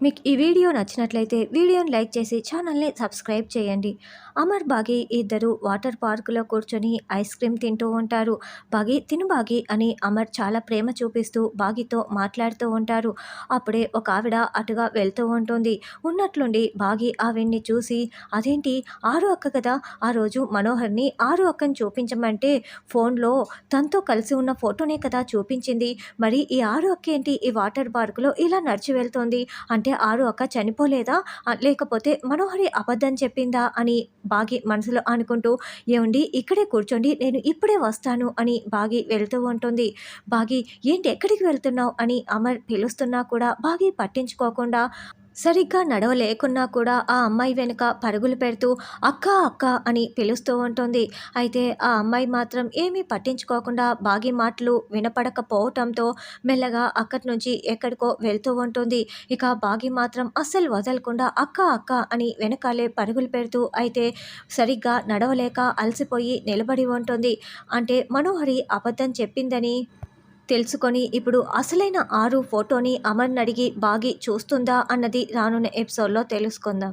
మీకు ఈ వీడియో నచ్చినట్లయితే వీడియోని లైక్ చేసి ఛానల్ని సబ్స్క్రైబ్ చేయండి. అమర్ బాగి ఇద్దరు వాటర్ పార్కులో కూర్చొని ఐస్ క్రీమ్ తింటూ ఉంటారు. బాగి తిను బాగి అని అమర్ చాలా ప్రేమ చూపిస్తూ బాగితో మాట్లాడుతూ ఉంటారు. అప్పుడే ఒక ఆవిడ అటుగా వెళ్తూ ఉంటుంది. ఉన్నట్లుండి బాగి ఆవిడ్ని చూసి అదేంటి? ఆరు అక్క కదా? ఆ రోజు మనోహర్ని ఆరు అక్కని చూపించమంటే ఫోన్లో తనతో కలిసి ఉన్న ఫోటోనే కదా చూపించింది. మరి ఈ ఆరు అక్క ఏంటి? ఈ వాటర్ పార్కులో ఇలా నడిచి వెళ్తోంది. అంటే ఆరు అక్క చనిపోలేదా? లేకపోతే మనోహరి అబద్ధం చెప్పిందా? అని బాగి మనసులో అనుకుంటూ ఏమండి ఇక్కడే కూర్చోండి నేను ఇప్పుడే వస్తాను అని బాగి వెళ్తూ ఉంటుంది. బాగి ఏంటి ఎక్కడికి వెళ్తున్నావు? అని అమర్ పిలుస్తున్నా కూడా బాగి పట్టించుకోకుండా సరిగ్గా నడవలేకున్నా కూడా ఆ అమ్మాయి వెనుక పరుగులు పెడుతూ అక్క అక్క అని పిలుస్తూ ఉంటుంది. అయితే ఆ అమ్మాయి మాత్రం ఏమీ పట్టించుకోకుండా బాగి మాటలు వినపడకపోవటంతో మెల్లగా అక్కడి నుంచి ఎక్కడికో వెళ్తూ ఉంటుంది. ఇక బాగి మాత్రం అస్సలు వదలకుండా అక్క అక్క అని వెనకాలే పరుగులు పెడుతూ అయితే సరిగ్గా నడవలేక అలసిపోయి నిలబడి ఉంటుంది. అంటే మనోహరి అబద్ధం చెప్పిందని తెలుసుకొని ఇప్పుడు అసలైన ఆరు ఫోటోని అమర్ని అడిగి బాగి చూస్తుందా అన్నది రానున్న ఎపిసోడ్లో తెలుసుకుందాం.